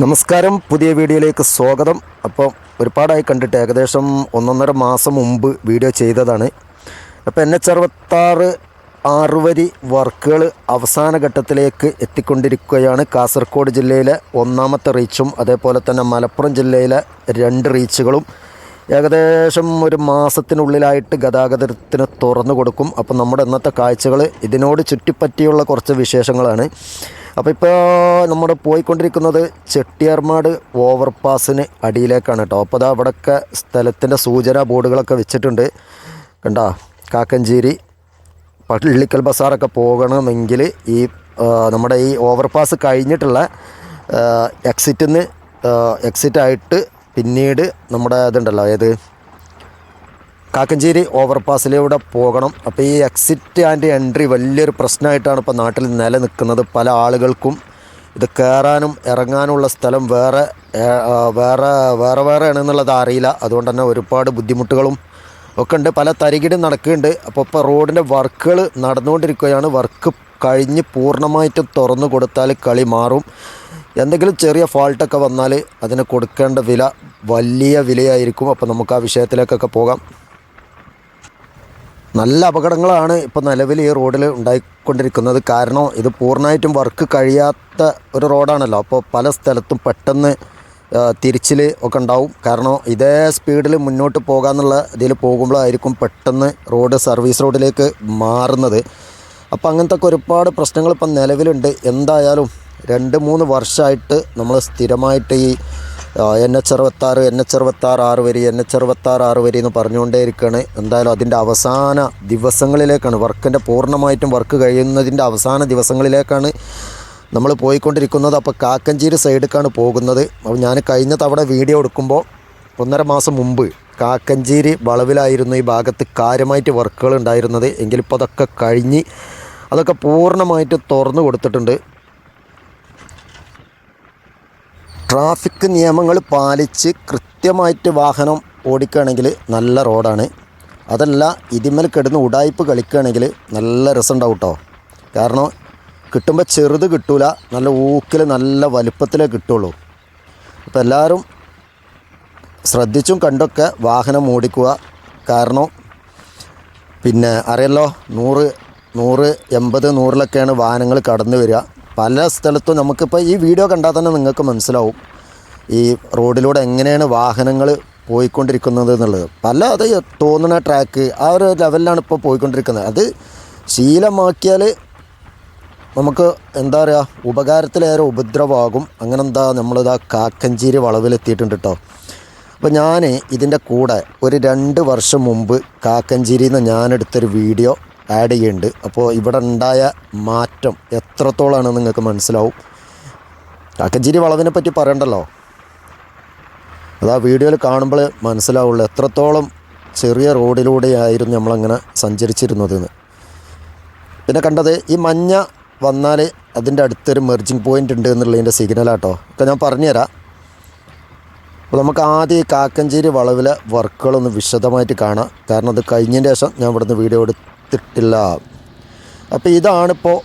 നമസ്കാരം. പുതിയ വീഡിയോയിലേക്ക് സ്വാഗതം. അപ്പോൾ ഒരുപാടായി കണ്ടിട്ട് ഏകദേശം ഒന്നൊന്നര മാസം മുമ്പ് വീഡിയോ ചെയ്തതാണ്. അപ്പോൾ എൻ എച്ച് അറുപത്താറ് ആറുവരി വർക്കുകൾ അവസാന ഘട്ടത്തിലേക്ക് എത്തിക്കൊണ്ടിരിക്കുകയാണ്. കാസർഗോഡ് ജില്ലയിലെ ഒന്നാമത്തെ റീച്ചും അതേപോലെ തന്നെ മലപ്പുറം ജില്ലയിലെ രണ്ട് റീച്ചുകളും ഏകദേശം ഒരു മാസത്തിനുള്ളിലായിട്ട് ഗതാഗതത്തിന് തുറന്നു കൊടുക്കും. അപ്പോൾ നമ്മുടെ ഇന്നത്തെ കാഴ്ചകൾ ഇതിനോട് ചുറ്റിപ്പറ്റിയുള്ള കുറച്ച് വിശേഷങ്ങളാണ്. അപ്പോൾ ഇപ്പോൾ നമ്മൾ പോയിക്കൊണ്ടിരിക്കുന്നത് ചെട്ടിയാർമാട് ഓവർപാസിന് അടിയിലേക്കാണ് കേട്ടോ. അപ്പോൾ അതാ അവിടെയൊക്കെ സ്ഥലത്തിന്റെ സൂചന ബോർഡുകളൊക്കെ വെച്ചിട്ടുണ്ട്. കണ്ടോ കാക്കഞ്ചേരി പള്ളിക്കൽ ബസാറൊക്കെ പോകണമെങ്കിൽ ഈ നമ്മുടെ ഈ ഓവർപാസ് കഴിഞ്ഞിട്ടുള്ള എക്സിറ്റിൽ നിന്ന് എക്സിറ്റായിട്ട് പിന്നീട് നമ്മുടെ ഇതുണ്ടല്ലോ ഏത്? കാക്കഞ്ചേരി ഓവർപാസിലൂടെ പോകണം. അപ്പോൾ ഈ എക്സിറ്റ് ആൻഡ് എൻട്രി വലിയൊരു പ്രശ്നമായിട്ടാണ് ഇപ്പോൾ നാട്ടിൽ നിലനിൽക്കുന്നത്. പല ആളുകൾക്കും ഇത് കയറാനും ഇറങ്ങാനുമുള്ള സ്ഥലം വേറെ വേറെ വേറെ വേറെ ആണെന്നുള്ളത് അറിയില്ല. അതുകൊണ്ട് തന്നെ ഒരുപാട് ബുദ്ധിമുട്ടുകളും ഒക്കെ ഉണ്ട്. പല തരികിടും നടക്കുന്നുണ്ട്. അപ്പോൾ ഇപ്പോൾ റോഡിന്റെ വർക്കുകൾ നടന്നുകൊണ്ടിരിക്കുകയാണ്. വർക്ക് കഴിഞ്ഞ് പൂർണമായിട്ടും തുറന്നു കൊടുത്താൽ കളി മാറും. എന്തെങ്കിലും ചെറിയ ഫാൾട്ടൊക്കെ വന്നാൽ അതിന് കൊടുക്കേണ്ട വില വലിയ വിലയായിരിക്കും. അപ്പോൾ നമുക്ക് ആ വിഷയത്തിലേക്കൊക്കെ പോകാം. നല്ല അപകടങ്ങളാണ് ഇപ്പോൾ നിലവിൽ ഈ റോഡിൽ ഉണ്ടായിക്കൊണ്ടിരിക്കുന്നത്. കാരണം ഇത് പൂർണമായിട്ടും വർക്ക് കഴിയാത്ത ഒരു റോഡാണല്ലോ. അപ്പോൾ പല സ്ഥലത്തും പെട്ടെന്ന് തിരിച്ചിൽ ഒക്കെ ഉണ്ടാവും. കാരണം ഇതേ സ്പീഡിൽ മുന്നോട്ട് പോകാമെന്നുള്ള ഇതിൽ പോകുമ്പോഴായിരിക്കും പെട്ടെന്ന് റോഡ് സർവീസ് റോഡിലേക്ക് മാറുന്നത്. അപ്പോൾ അങ്ങനത്തെ ഒക്കെ ഒരുപാട് പ്രശ്നങ്ങൾ ഇപ്പം നിലവിലുണ്ട്. എന്തായാലും രണ്ട് മൂന്ന് വർഷമായിട്ട് നമ്മൾ സ്ഥിരമായിട്ട് ഈ എൻ എച്ച് അറുപത്താറ് എൻ എച്ച് അറുപത്താറ് ആറ് വരി എൻ എച്ച് അറുപത്താറ് ആറ് വരി എന്ന് പറഞ്ഞുകൊണ്ടേ ഇരിക്കുകയാണ് എന്തായാലും അതിന്റെ അവസാന ദിവസങ്ങളിലേക്കാണ് വർക്കിന്റെ പൂർണമായിട്ടും വർക്ക് കഴിയുന്നതിന്റെ അവസാന ദിവസങ്ങളിലേക്കാണ് നമ്മൾ പോയിക്കൊണ്ടിരിക്കുന്നത്. അപ്പോൾ കാക്കഞ്ചേരി സൈഡിലേക്കാണ് പോകുന്നത്. അപ്പോൾ ഞാൻ കഴിഞ്ഞ തവണ വീഡിയോ എടുക്കുമ്പോൾ ഒന്നര മാസം മുമ്പ് കാക്കഞ്ചേരി വളവിലായിരുന്നു ഈ ഭാഗത്ത് കാര്യമായിട്ട് വർക്കുകൾ ഉണ്ടായിരുന്നത്. എങ്കിലിപ്പോൾ അതൊക്കെ കഴിഞ്ഞ് അതൊക്കെ പൂർണമായിട്ട് തുറന്നു കൊടുത്തിട്ടുണ്ട്. ട്രാഫിക് നിയമങ്ങൾ പാലിച്ച് കൃത്യമായിട്ട് വാഹനം ഓടിക്കുകയാണെങ്കിൽ നല്ല റോഡാണ്. അതല്ല ഇതിമൽ കിടന്ന് ഉടായ്പ് കളിക്കുകയാണെങ്കിൽ നല്ല രസമുണ്ടാവും കേട്ടോ കാരണം കിട്ടുമ്പോൾ ചെറുത് കിട്ടൂല നല്ല ഊക്കിൽ നല്ല വലുപ്പത്തിലേ കിട്ടുള്ളൂ. അപ്പോൾ എല്ലാവരും ശ്രദ്ധിച്ചും കണ്ടൊക്കെ വാഹനം ഓടിക്കുക. കാരണം പിന്നെ അറിയല്ലോ നൂറ് നൂറ് എൺപത് നൂറിലൊക്കെയാണ് വാഹനങ്ങൾ കടന്നു വരിക. പല സ്ഥലത്തും നമുക്കിപ്പോൾ ഈ വീഡിയോ കണ്ടാൽ തന്നെ നിങ്ങൾക്ക് മനസ്സിലാവും. ഈ റോഡിലൂടെ എങ്ങനെയാണ് വാഹനങ്ങൾ പോയിക്കൊണ്ടിരിക്കുന്നത് എന്നുള്ളത്. പല അത് തോന്നുന്ന ട്രാക്ക് ആ ഒരു ലെവലിലാണ് ഇപ്പോൾ പോയിക്കൊണ്ടിരിക്കുന്നത്. അത് ശീലമാക്കിയാൽ നമുക്ക് എന്താ പറയുക ഉപകാരത്തിലേറെ ഉപദ്രവമാകും അങ്ങനെ എന്താ നമ്മളിതാ കാക്കഞ്ചേരി വളവിലെത്തിയിട്ടുണ്ട് കേട്ടോ അപ്പോൾ ഞാൻ ഇതിന്റെ കൂടെ ഒരു രണ്ട് വർഷം മുമ്പ് കാക്കഞ്ചേരിയിൽ നിന്ന് ഞാനെടുത്തൊരു വീഡിയോ ആഡ് ചെയ്യുന്നുണ്ട് അപ്പോൾ ഇവിടെ ഉണ്ടായ മാറ്റം എത്രത്തോളമാണ് നിങ്ങൾക്ക് മനസ്സിലാവും. കാക്കഞ്ചേരി വളവിനെ പറ്റി പറയണ്ടല്ലോ. അത് ആ വീഡിയോയിൽ കാണുമ്പോൾ മനസ്സിലാവുള്ളൂ എത്രത്തോളം ചെറിയ റോഡിലൂടെയായിരുന്നു നമ്മളങ്ങനെ സഞ്ചരിച്ചിരുന്നതെന്ന്. പിന്നെ കണ്ടത് ഈ മഞ്ഞ വന്നാൽ അതിന്റെ അടുത്തൊരു മെർജിങ് പോയിന്റ് ഉണ്ട് എന്നുള്ളതിന്റെ സിഗ്നലാട്ടോ ഒക്കെ ഞാൻ പറഞ്ഞുതരാം. അപ്പോൾ നമുക്ക് ആദ്യം ഈ കാക്കഞ്ചേരി വളവിലെ വർക്കുകളൊന്ന് വിശദമായിട്ട് കാണാം. കാരണം അത് കഴിഞ്ഞതിന് ശേഷം ഞാൻ ഇവിടുന്ന് വീഡിയോ എടുത്തിട്ടില്ല. അപ്പോൾ ഇതാണിപ്പോൾ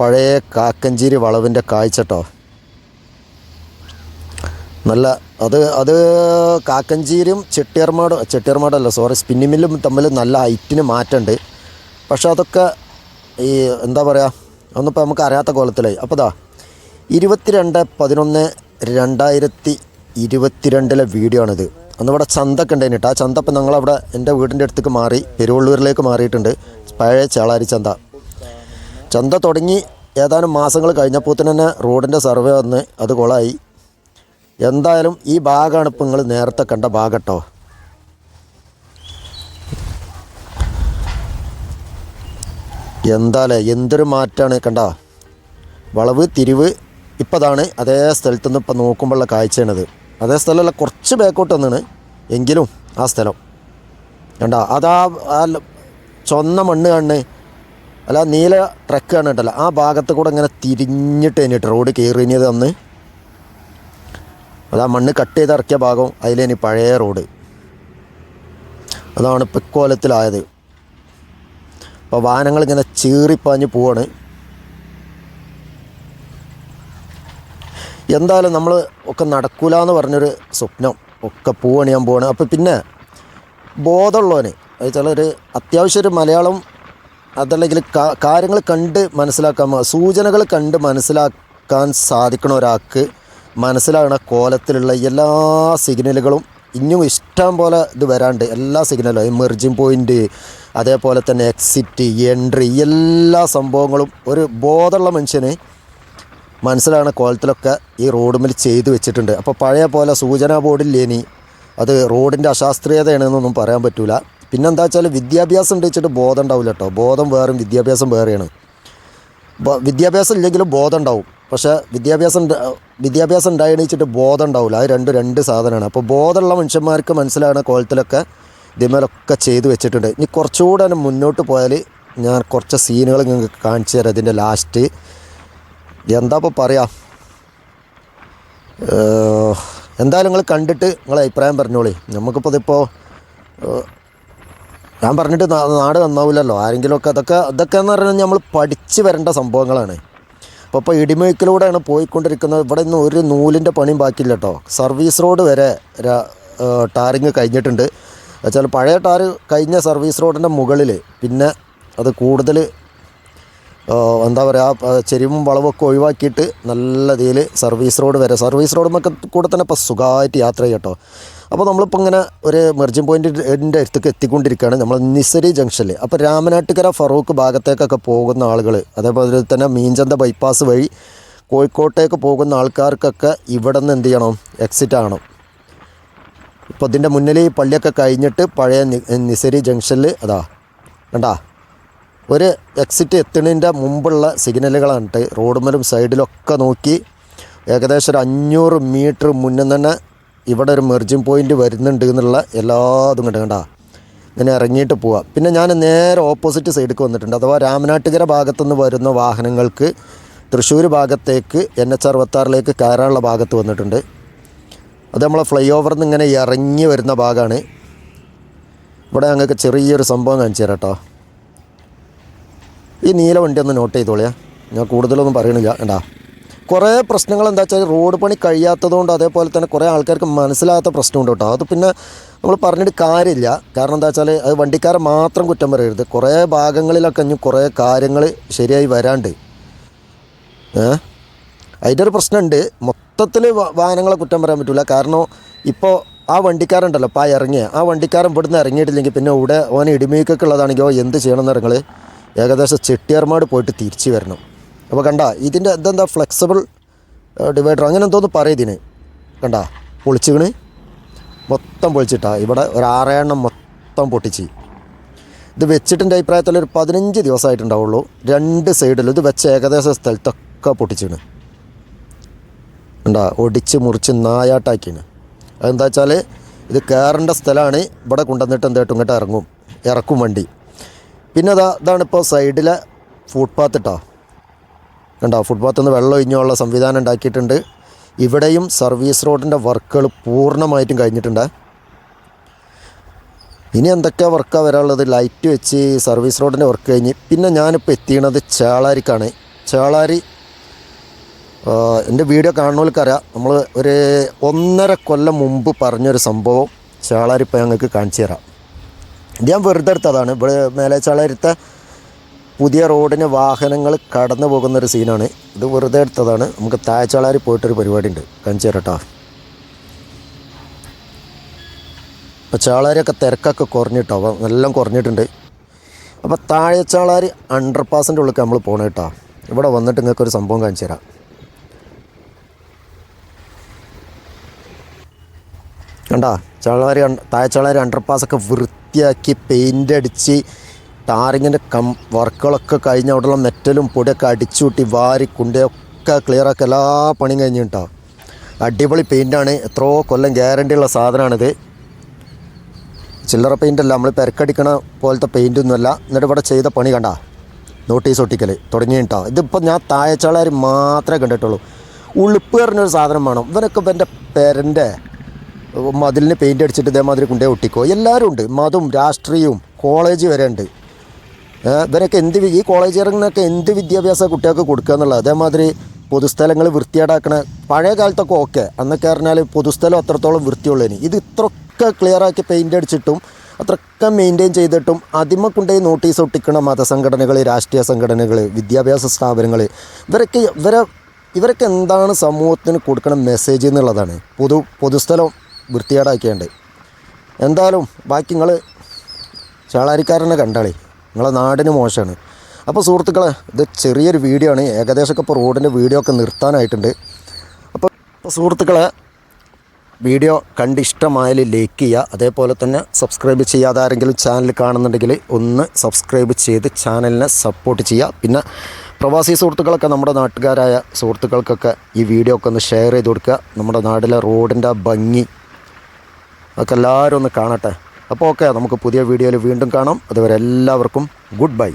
പഴയ കാക്കഞ്ചേരി വളവിന്റെ കാഴ്ചട്ടോ നല്ല അത് അത് കാക്കഞ്ചേരിയും ചെട്ടിയർമാട് ചെട്ടിയർമാടല്ല സോറി സ്പിന്നി മില്ലും തമ്മിൽ നല്ല ഹൈറ്റിന് മാറ്റമുണ്ട് പക്ഷെ അതൊക്കെ ഈ എന്താ പറയുക ഒന്നിപ്പോൾ നമുക്ക് അറിയാത്ത കോലത്തിലായി. അപ്പോൾ ഇതാ ഇരുപത്തിരണ്ട് പതിനൊന്ന് രണ്ടായിരത്തി ഇരുപത്തിരണ്ടിലെ വീഡിയോ ആണിത്. അന്ന് ഇവിടെ ഉണ്ടായിന് കേട്ടോ ആ ചന്ത ഇപ്പം ഞങ്ങളവിടെ എന്റെ വീടിന്റെ അടുത്തേക്ക് മാറി പെരുവള്ളൂരിലേക്ക് മാറിയിട്ടുണ്ട്. പഴയ ചേളാരി ചന്ത. ചന്ത തുടങ്ങി ഏതാനും മാസങ്ങൾ കഴിഞ്ഞപ്പോൾ തന്നെ റോഡിന്റെ സർവേ വന്ന് അത് കൊളായി. എന്തായാലും ഈ ഭാഗമാണ് ഇപ്പം നിങ്ങൾ നേരത്തെ കണ്ട ഭാഗട്ടോ. കേട്ടോ എന്താലേ എന്തൊരു മാറ്റമാണ് കണ്ട? വളവ് തിരിവ് ഇപ്പതാണ് അതേ സ്ഥലത്തുനിന്ന് ഇപ്പം നോക്കുമ്പോഴുള്ള കാഴ്ചയാണിത്. അതേ സ്ഥലമല്ല കുറച്ച് ബാക്കോട്ട് വന്നാണ്. എങ്കിലും ആ സ്ഥലം. കണ്ട അതാ ആ ചൊന്ന മണ്ണ് കാണുന്നത് അല്ല നീല ട്രക്ക് കണ്ടിട്ടല്ല ആ ഭാഗത്ത് കൂടെ ഇങ്ങനെ തിരിഞ്ഞിട്ട് കഴിഞ്ഞിട്ട് റോഡ് കയറിഞ്ഞത് അന്ന് അതാ മണ്ണ് കട്ട് ചെയ്ത് ഇറക്കിയ ഭാഗം. അതിലേനി പഴയ റോഡ് അതാണ് ഇപ്പം ഇക്കോലത്തിലായത്. അപ്പോൾ വാഹനങ്ങൾ ഇങ്ങനെ ചീറിപ്പാഞ്ഞ് പോവാണ്. എന്തായാലും നമ്മൾ ഒക്കെ നടക്കൂല എന്ന് പറഞ്ഞൊരു സ്വപ്നം ഒക്കെ പൂവണിയാൻ പോവാണ്. അപ്പോൾ പിന്നെ ബോധമുള്ളവന് വെച്ചാൽ ഒരു അത്യാവശ്യം ഒരു മലയാളം അതല്ലെങ്കിൽ കാര്യങ്ങൾ കണ്ട് മനസ്സിലാക്കാൻ സൂചനകൾ കണ്ട് മനസ്സിലാക്കാൻ സാധിക്കണ ഒരാൾക്ക് മനസ്സിലാകണ കോലത്തിലുള്ള എല്ലാ സിഗ്നലുകളും ഇനിയും ഇഷ്ടം പോലെ ഇത് വരാണ്ട്. എല്ലാ സിഗ്നലും എമർജിങ് പോയിന്റ് അതേപോലെ തന്നെ എക്സിറ്റ് എൻട്രി എല്ലാ സംഭവങ്ങളും ഒരു ബോധമുള്ള മനുഷ്യന് മനസ്സിലാകുന്ന കോലത്തിലൊക്കെ ഈ റോഡുമിൽ ചെയ്തു വെച്ചിട്ടുണ്ട്. അപ്പോൾ പഴയ പോലെ സൂചനാ ബോർഡില്ലേനി അത് റോഡിന്റെ അശാസ്ത്രീയതയാണെന്നൊന്നും പറയാൻ പറ്റൂല. പിന്നെന്താ വെച്ചാൽ വിദ്യാഭ്യാസം ഉണ്ട് വെച്ചിട്ട് ബോധം ഉണ്ടാവില്ല കേട്ടോ ബോധം വേറും വിദ്യാഭ്യാസം വേറെയാണ്. വിദ്യാഭ്യാസം ഇല്ലെങ്കിലും ബോധം ഉണ്ടാവും. പക്ഷേ വിദ്യാഭ്യാസം വിദ്യാഭ്യാസം ഉണ്ടായെന്ന് വെച്ചിട്ട് ബോധം ഉണ്ടാവില്ല. അത് രണ്ട് രണ്ട് സാധനമാണ് അപ്പോൾ ബോധമുള്ള മനുഷ്യന്മാർക്ക് മനസ്സിലാകുന്ന കോലത്തിലൊക്കെ ഇതേമേലൊക്കെ ചെയ്തു വെച്ചിട്ടുണ്ട്. ഇനി കുറച്ചുകൂടെ മുന്നോട്ട് പോയാൽ ഞാൻ കുറച്ച് സീനുകൾ നിങ്ങൾക്ക് കാണിച്ചു തരാം. ഇതിന്റെ ലാസ്റ്റ് എന്താ ഇപ്പോൾ പറയാ എന്തായാലും നിങ്ങൾ കണ്ടിട്ട് നിങ്ങൾ അഭിപ്രായം പറഞ്ഞോളി. നമുക്കിപ്പോൾ ഇതിപ്പോൾ ഞാൻ പറഞ്ഞിട്ട് നാട് നന്നാവില്ലല്ലോ ആരെങ്കിലുമൊക്കെ അതൊക്കെ അതൊക്കെ എന്ന് പറഞ്ഞാൽ നമ്മൾ പഠിച്ച് വരേണ്ട സംഭവങ്ങളാണ്. അപ്പോൾ ഇപ്പോൾ ഇടിമേക്കിലൂടെയാണ് പോയിക്കൊണ്ടിരിക്കുന്നത്. ഇവിടെ നിന്ന് ഒരു നൂലിന്റെ പണിയും ബാക്കിയില്ല കേട്ടോ സർവീസ് റോഡ് വരെ ടാറിങ് കഴിഞ്ഞിട്ടുണ്ട്. വെച്ചാൽ പഴയ ടാർ കഴിഞ്ഞ സർവീസ് റോഡിന്റെ മുകളിൽ പിന്നെ അത് കൂടുതൽ എന്താ പറയുക ചെരിവും വളവൊക്കെ ഒഴിവാക്കിയിട്ട് നല്ല രീതിയിൽ സർവീസ് റോഡ് വരെ സർവീസ് റോഡുമൊക്കെ കൂടെ തന്നെ ഇപ്പോൾ സുഖമായിട്ട് യാത്ര ചെയ്യട്ടോ അപ്പോൾ നമ്മളിപ്പോൾ ഇങ്ങനെ ഒരു മെർജിങ് പോയിന്റിന്റെ അടുത്തേക്ക് എത്തിക്കൊണ്ടിരിക്കുകയാണ്. നമ്മൾ നിസരി ജംഗ്ഷനിൽ അപ്പോൾ രാമനാട്ടുകര ഫറൂഖ് ഭാഗത്തേക്കൊക്കെ പോകുന്ന ആളുകൾ അതേപോലെ തന്നെ മീൻചന്ത ബൈപ്പാസ് വഴി കോഴിക്കോട്ടേക്ക് പോകുന്ന ആൾക്കാർക്കൊക്കെ ഇവിടെ നിന്ന് എന്ത് ചെയ്യണം? എക്സിറ്റ് ആകണം. ഇപ്പോൾ ഇതിന്റെ മുന്നിൽ ഈ പള്ളിയൊക്കെ കഴിഞ്ഞിട്ട് പഴയ നിസരി ജംഗ്ഷനിൽ അതാ കണ്ടാ? ഒരു എക്സിറ്റ് എത്തുന്നതിന്റെ മുമ്പുള്ള സിഗ്നലുകളാണ് റോഡുമലും സൈഡിലൊക്കെ നോക്കി ഏകദേശം ഒരു അഞ്ഞൂറ് മീറ്റർ മുന്നേ തന്നെ ഇവിടെ ഒരു മെർജിങ് പോയിന്റ് വരുന്നുണ്ട് എന്നുള്ള എല്ലാതും കണ്ടു കണ്ടാ. ഇങ്ങനെ ഇറങ്ങിയിട്ട് പോവാം. പിന്നെ ഞാൻ നേരെ ഓപ്പോസിറ്റ് സൈഡിലേക്ക് വന്നിട്ടുണ്ട്. അഥവാ രാമനാട്ടുകര ഭാഗത്തുനിന്ന് വരുന്ന വാഹനങ്ങൾക്ക് തൃശ്ശൂർ ഭാഗത്തേക്ക് എൻ എച്ച് അറുപത്താറിലേക്ക് കയറാനുള്ള ഭാഗത്ത് വന്നിട്ടുണ്ട്. അത് നമ്മളെ ഫ്ലൈ ഓവറിൽ നിന്ന് ഇങ്ങനെ ഇറങ്ങി വരുന്ന ഭാഗമാണ് ഇവിടെ ഞങ്ങൾക്ക് ചെറിയൊരു സംഭവം കാണിച്ചു തരാം കേട്ടോ. ഈ നീല വണ്ടി ഒന്ന് നോട്ട് ചെയ്തോളിയാ ഞാൻ. കൂടുതലൊന്നും പറയണില്ല എന്താ കുറേ പ്രശ്നങ്ങൾ എന്താ വെച്ചാൽ റോഡ് പണി കഴിയാത്തതുകൊണ്ട് അതേപോലെ തന്നെ കുറേ ആൾക്കാർക്ക് മനസ്സിലാകാത്ത പ്രശ്നമുണ്ട് കേട്ടോ. അത് പിന്നെ നമ്മൾ പറഞ്ഞിട്ട് കാര്യമില്ല. കാരണം എന്താ വെച്ചാൽ അത് വണ്ടിക്കാരെ മാത്രം കുറ്റം പറയരുത്. കുറേ ഭാഗങ്ങളിലൊക്കെ ഇനി കുറേ കാര്യങ്ങൾ ശരിയായി വരാണ്ട്. ഏ? അതിന്റെ ഒരു പ്രശ്നമുണ്ട്. മൊത്തത്തിൽ വാഹനങ്ങളെ കുറ്റം പറയാൻ പറ്റില്ല കാരണം ഇപ്പോൾ ആ വണ്ടിക്കാരുണ്ടല്ലോ ഇപ്പോൾ ആ ഇറങ്ങിയ. ആ വണ്ടിക്കാരൻ ഇവിടുന്ന് ഇറങ്ങിയിട്ടില്ലെങ്കിൽ പിന്നെ ഇവിടെ ഓനെ ഇടിമീക്കൊക്കെ ഉള്ളതാണെങ്കിൽ എന്ത് ചെയ്യണം എന്ന് നിങ്ങൾ ഏകദേശം ചെട്ടിയാർമാട് പോയിട്ട് തിരിച്ചു വരണം. അപ്പോൾ കണ്ട ഇതിന്റെ ഇതെന്താ ഫ്ലെക്സിബിൾ ഡിവൈഡർ അങ്ങനെ എന്തോന്ന് പറയും ഇതിന്. കണ്ട പൊളിച്ചിക്കണ്. മൊത്തം പൊളിച്ചിട്ടാ. ഇവിടെ ഒരു ആറേണ്ണം മൊത്തം പൊട്ടിച്ച്. ഇത് വെച്ചിട്ടിന്റെ അഭിപ്രായത്തിൽ ഒരു പതിനഞ്ച് ദിവസമായിട്ടുണ്ടാവുള്ളൂ. രണ്ട് സൈഡിലും ഇത് വെച്ച ഏകദേശം സ്ഥലത്തൊക്കെ പൊട്ടിച്ചിണ് ഉണ്ടാ ഒടിച്ച് മുറിച്ച് നായാട്ടാക്കിയാണ്. അതെന്താ വെച്ചാൽ ഇത് കയറേണ്ട സ്ഥലമാണ് ഇവിടെ കൊണ്ടുവന്നിട്ട് എന്തായിട്ടും ഇങ്ങോട്ട് ഇറങ്ങും. ഇറക്കും വണ്ടി. പിന്നെ അതാ ഇതാണ് ഇപ്പോൾ സൈഡിലെ ഫുട്പാത്ത് ഇട്ടോ കണ്ടോ ഫുട്പാത്തിൽ നിന്ന് വെള്ളം ഒഴിഞ്ഞുള്ള സംവിധാനം ഉണ്ടാക്കിയിട്ടുണ്ട്. ഇവിടെയും സർവീസ് റോഡിന്റെ വർക്കുകൾ പൂർണമായിട്ടും കഴിഞ്ഞിട്ടുണ്ട്. ഇനി എന്തൊക്കെ വർക്കാണ് വരാനുള്ളത്? ലൈറ്റ് വെച്ച് സർവീസ് റോഡിന്റെ വർക്ക് കഴിഞ്ഞ്. പിന്നെ ഞാനിപ്പോൾ എത്തിയണത് ചേളാരിക്കാണ്. ചേളാരി എന്റെ വീഡിയോ കാണുന്നവർക്കറിയാം നമ്മൾ ഒരു ഒന്നര കൊല്ലം മുമ്പ് പറഞ്ഞൊരു സംഭവം ചേളാരി ഇപ്പോൾ ഞങ്ങൾക്ക് കാണിച്ചു തരാം. ഞാൻ വെറുതെ എടുത്തതാണ്. ഇവിടെ ചളരുത്ത പുതിയ റോഡിന് വാഹനങ്ങൾ കടന്നു പോകുന്നൊരു സീനാണ്. ഇത് വെറുതെ എടുത്തതാണ്. നമുക്ക് താഴ്ചാളാരി പോയിട്ടൊരു പരിപാടി ഉണ്ട് കാണിച്ചു തരാം കേട്ടോ അപ്പോൾ ചാളാരിയൊക്കെ തിരക്കൊക്കെ കുറഞ്ഞിട്ടോ? എല്ലാം കുറഞ്ഞിട്ടുണ്ട്. അപ്പോൾ താഴെച്ചാളാരി അണ്ടർ പാസിന്റെ ഉള്ളിൽ നമ്മൾ പോകണം കേട്ടോ. ഇവിടെ വന്നിട്ട് നിങ്ങൾക്ക് ഒരു സംഭവം കാണിച്ചു തരാം. കണ്ടാ? ചാളാരി താഴെച്ചാളാരി അണ്ടർ പാസൊക്കെ വൃത്തിയാക്കി പെയിന്റ് അടിച്ച് ടാറിങ്ങിന്റെ കം വർക്കുകളൊക്കെ കഴിഞ്ഞ് അവിടെയുള്ള മെറ്റലും പൊടിയൊക്കെ അടിച്ചുകൂട്ടി വാരി കുണ്ടയൊക്കെ ക്ലിയറാക്കി എല്ലാ പണിയും കഴിഞ്ഞ് കേട്ടോ അടിപൊളി പെയിന്റാണ് എത്രയോ കൊല്ലം ഗ്യാരണ്ടി ഉള്ള സാധനമാണിത്. ചില്ലറ പെയിന്റ് അല്ല. നമ്മൾ പെരക്കടിക്കണ പോലത്തെ പെയിന്റ് ഒന്നുമല്ല എന്നിട്ട് ഇവിടെ ചെയ്ത പണി കണ്ട. നോട്ടീസ് ഒട്ടിക്കൽ തുടങ്ങിയിട്ടോ ഇതിപ്പോൾ ഞാൻ താഴച്ചാളാർ മാത്രമേ കണ്ടിട്ടുള്ളൂ. ഉളുപ്പ് പറഞ്ഞൊരു സാധനം വേണം. ഇവനൊക്കെ ഇവന്റെ പെരന്റെ മതിലിന് പെയിന്റ് അടിച്ചിട്ട് ഇതേമാതിരി കൊണ്ടേ ഒട്ടിക്കോ? എല്ലാവരും ഉണ്ട്. മതവും രാഷ്ട്രീയവും കോളേജ് വരെ ഉണ്ട്. ഇവരൊക്കെ എന്ത് ഈ കോളേജ് ഇറങ്ങുന്നൊക്കെ എന്ത് വിദ്യാഭ്യാസ കുട്ടികൾക്ക് കൊടുക്കുക എന്നുള്ളത്? അതേമാതിരി പൊതുസ്ഥലങ്ങൾ വൃത്തിയേടാക്കണ പഴയ കാലത്തൊക്കെ ഓക്കെ അന്നൊക്കെ പറഞ്ഞാൽ പൊതുസ്ഥലം അത്രത്തോളം വൃത്തിയുള്ളതിന് ഇത് ഇത്രയൊക്കെ ക്ലിയറാക്കി പെയിന്റ് അടിച്ചിട്ടും അത്രയൊക്കെ മെയിന്റെയിൻ ചെയ്തിട്ടും അതിമ കൊണ്ടുപോയി നോട്ടീസ് ഒട്ടിക്കണ മതസംഘടനകൾ രാഷ്ട്രീയ സംഘടനകൾ വിദ്യാഭ്യാസ സ്ഥാപനങ്ങൾ. ഇവരൊക്കെ ഇവരെ ഇവരൊക്കെ എന്താണ് സമൂഹത്തിന് കൊടുക്കണ മെസ്സേജ് എന്നുള്ളതാണ്. പൊതു പൊതുസ്ഥലം വൃത്തികേടാക്കിയാണ്ട് എന്തായാലും ബാക്കി നിങ്ങൾ ചാളാരിക്കാരനെ കണ്ടാളേ. നിങ്ങളെ നാടിന് മോശമാണ്. അപ്പോൾ സുഹൃത്തുക്കളെ ഇത് ചെറിയൊരു വീഡിയോ ആണ്. ഏകദേശമൊക്കെ ഇപ്പോൾ റോഡിന്റെ വീഡിയോ ഒക്കെ നിർത്താനായിട്ടുണ്ട്. അപ്പോൾ ഇപ്പോൾ സുഹൃത്തുക്കളെ വീഡിയോ കണ്ടിഷ്ടമായാൽ ലൈക്ക് ചെയ്യുക. അതേപോലെ തന്നെ സബ്സ്ക്രൈബ് ചെയ്യാതെ ആരെങ്കിലും ചാനൽ കാണുന്നുണ്ടെങ്കിൽ ഒന്ന് സബ്സ്ക്രൈബ് ചെയ്ത് ചാനലിനെ സപ്പോർട്ട് ചെയ്യുക. പിന്നെ പ്രവാസി സുഹൃത്തുക്കളൊക്കെ നമ്മുടെ നാട്ടുകാരായ സുഹൃത്തുക്കൾക്കൊക്കെ ഈ വീഡിയോ ഒക്കെ ഒന്ന് ഷെയർ ചെയ്ത് കൊടുക്കുക. നമ്മുടെ നാട്ടിലെ റോഡിന്റെ ഭംഗി അതൊക്കെ എല്ലാവരും ഒന്ന് കാണട്ടെ. അപ്പോൾ ഓക്കെ നമുക്ക് പുതിയ വീഡിയോയിൽ വീണ്ടും കാണാം. അതുവരെ എല്ലാവർക്കും ഗുഡ് ബൈ